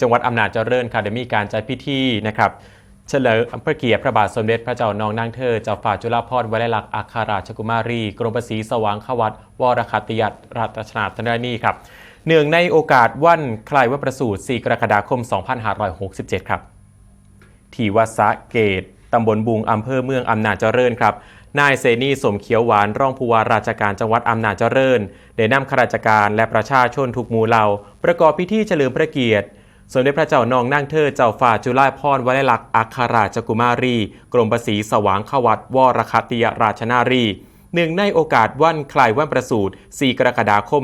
จังหวัดอำนาจเจริญค่ะได้มีการจัดพิธีนะครับเฉลิมพระเกียรติพระบาทสมเด็จพระเจ้านองนางเธอเจ้าฝ่าจุฬาภรณ์วลัยลักษณ์อัครราชกุมารี กรมประสีสว่างขวัตวรคติยตรัตนาธนานีครับเนื่องในโอกาสวันคล้ายวันประสูติ4กรกฎาคม 2567 ครับ ที่วัดสะเกตตำบลบุงอำเภอเมืองอำนาจเจริญครับนายเซนีสมเขียวหวานรองผู้ว่าราชการจังหวัดอำนาจเจริญได้นำข้าราชการและประชาชนทุกหมู่เหล่า ประกอบพิธีเฉลิมพระเกียรติ สมเด็จพระเจ้านองนั่งเธอเจ้าฝ่าจุฬาภรณ์วลัยลักษณ์อัครราชกุมารี กรมประสีสว่างขวัตวรคติยราชนารีหนึ่งในโอกาสวันคล้ายวันประสูติ 4 กรกฎาคม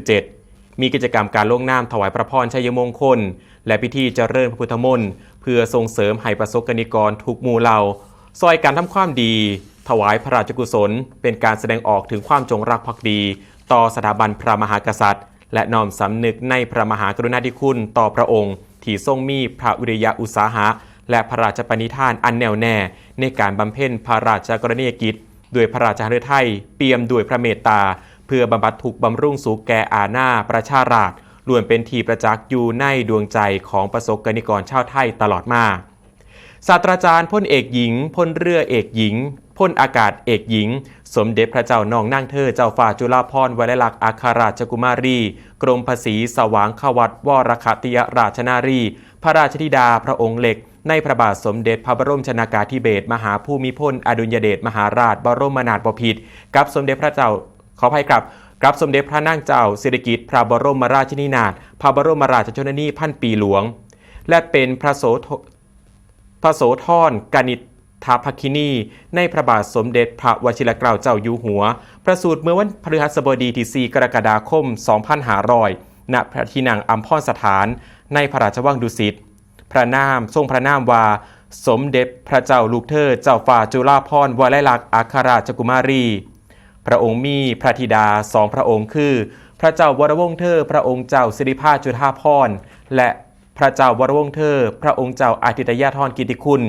2567 มีกิจกรรมการลงนามถวายพระพรชัยมงคล และพิธีเจริญพระพุทธมนต์เพื่อส่งเสริมให้ประสบกนิกรทุกหมู่เหล่าซอยการทำความดี ถวายพระราชกุศล เป็นการแสดงออกถึงความจงรักภักดี ต่อสถาบันพระมหากษัตริย์ และน้อมสำนึกในพระมหากรุณาธิคุณต่อพระองค์ ที่ทรงมีพระวิริยะอุตสาหะ และพระราชปณิธานอันแน่วแน่ ในการบำเพ็ญพระราชกรณียกิจด้วยพระราชฤทัยเปี่ยมด้วยพระเมตตา เพื่อบำบัดทุกบำรุงสุขแก่อาณาประชาราษฎร์ล้วนเป็นทีประจักษ์อยู่ในดวงใจของประสบกนิกรชาวไทยตลอดมาศาสตราจารย์พลเอกหญิงพลเรือเอกหญิง พลอากาศเอกหญิง สมเด็จพระเจ้านองนั่งเธอเจ้าฝ่าจุฬาภรณ์วลัยลักษณ์อัครราชกุมารี กรมภาษีสว่างขวัตวรคติยราชนารี พระราชธิดาพระองค์เหล็ก ในพระบาทสมเด็จพระบรมชนากาธิเบศรมหาภูมิพลอดุลยเดชมหาราชบรมนาถบพิตรกับสมเด็จพระเจ้าขออภัยครับกับสมเด็จพระนางเจ้าสิริกิติ์พระบรมราชินีนาถพระบรมราชชนนีพันปีหลวง และเป็นพระโสพระโสธรกนิษ ฐาภคินี ในพระบาทสมเด็จพระวชิรเกล้าเจ้าอยู่หัว ประสูติเมื่อวันพฤหัสบดีที่ 4 กรกฎาคม 2500 ณ พระที่นั่งอัมพรสถาน ในพระราชวังดุสิต พระนามทรงพระนามว่า สมเด็จพระเจ้าลูกเธอเจ้าฝ่าจุฬาภรณ์วลัยลักษณ์อัครราชกุมารี พระองค์มีพระธิดาสองพระองค์คือ พระเจ้าวรวงศ์เธอ พระองค์เจ้าสิริภาจุฑาภรณ์และพระเจ้าวรวงศ์เธอ พระองค์เจ้าอาทิตยาธรกิติคุณ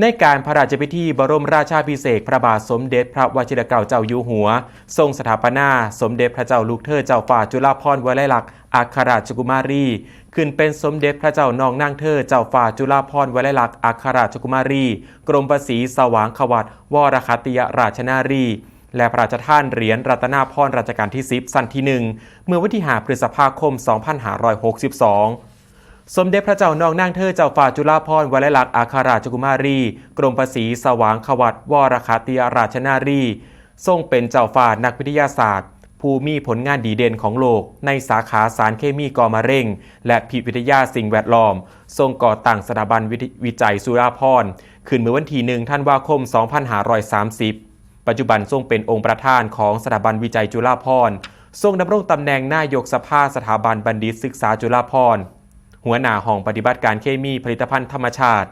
ในการพระราชพิธีบรมราชาภิเศษพระบาทสมเด็จพระวชิรเกล้าเจ้าอยู่หัว ทรงสถาปนาสมเด็จพระเจ้าลูกเธอเจ้าฝ่าจุฬาภรณ์วลัยลักษณ์อัครราชกุมารี ขึ้นเป็นสมเด็จพระเจ้านองนางเธอเจ้าฝ่าจุฬาภรณ์วลัยลักษณ์อัครราชกุมารี กรมประสีสว่างขวัตวรคติยราชนารีและพระราชทานเหรียญรัตนาพรรัชกาลที่ 10 สั้นที่ 1 เมื่อวันที่5พฤษภาคม 2562 สมเด็จพระเจ้านองนางเธอเจ้าฝ่าจุฬาภรณ์วลัยลักษณ์อาคาราชกุมารี กรมประสีสว่างขวัตวรคติยราชนารี ทรงเป็นเจ้าฝ่านักวิทยาศาสตร์ ผู้มีผลงานดีเด่นของโลก ในสาขาสารเคมีกอมะเร็ง และพิวิทยาสิ่งแวดล้อม ทรงก่อตั้งสถาบันวิทยวิจัยสุราภรณ์ขึ้นเมื่อวันที่1ธันวาคม 2530 ปัจจุบันทรงเป็นองค์ประธานของสถาบันวิจัยจุฬาภรณ์ทรงดำรงตำแหน่งนายกสภาสถาบันบัณฑิตศึกษาจุฬาภรณ์ หัวหน้าห้องปฏิบัติการเคมีผลิตภัณฑ์ธรรมชาติ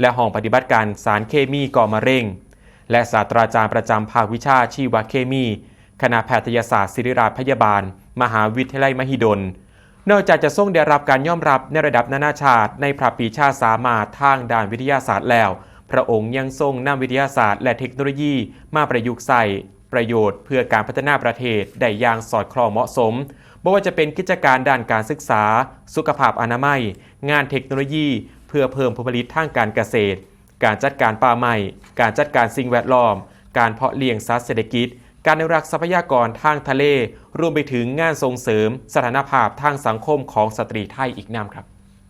และห้องปฏิบัติการสารเคมีก่อมะเร็ง และศาสตราจารย์ประจำภาควิชาชีวเคมี คณะแพทยศาสตร์ศิริราชพยาบาล มหาวิทยาลัยมหิดล นอกจากจะทรงได้รับการยอมรับในระดับนานาชาติ ในพระปีชาสามารถทางด้านวิทยาศาสตร์แล้ว พระองค์ยังทรงนำวิทยาศาสตร์ และเทคโนโลยีมาประยุกต์ใส่ประโยชน์เพื่อการพัฒนาประเทศได้อย่างสอดคล้องเหมาะสม ไม่ว่าจะเป็นกิจการด้านการศึกษา สุขภาพอนามัย งานเทคโนโลยี เพื่อเพิ่มผลผลิตทางการเกษตร การจัดการป่าไม้การจัดการสิ่งแวดล้อม การเพาะเลี้ยงสัตว์เศรษฐกิจ การอนุรักษ์ทรัพยากรทางทะเล รวมไปถึงงานส่งเสริม สถานภาพทางสังคมของสตรีไทยอีกนำครับ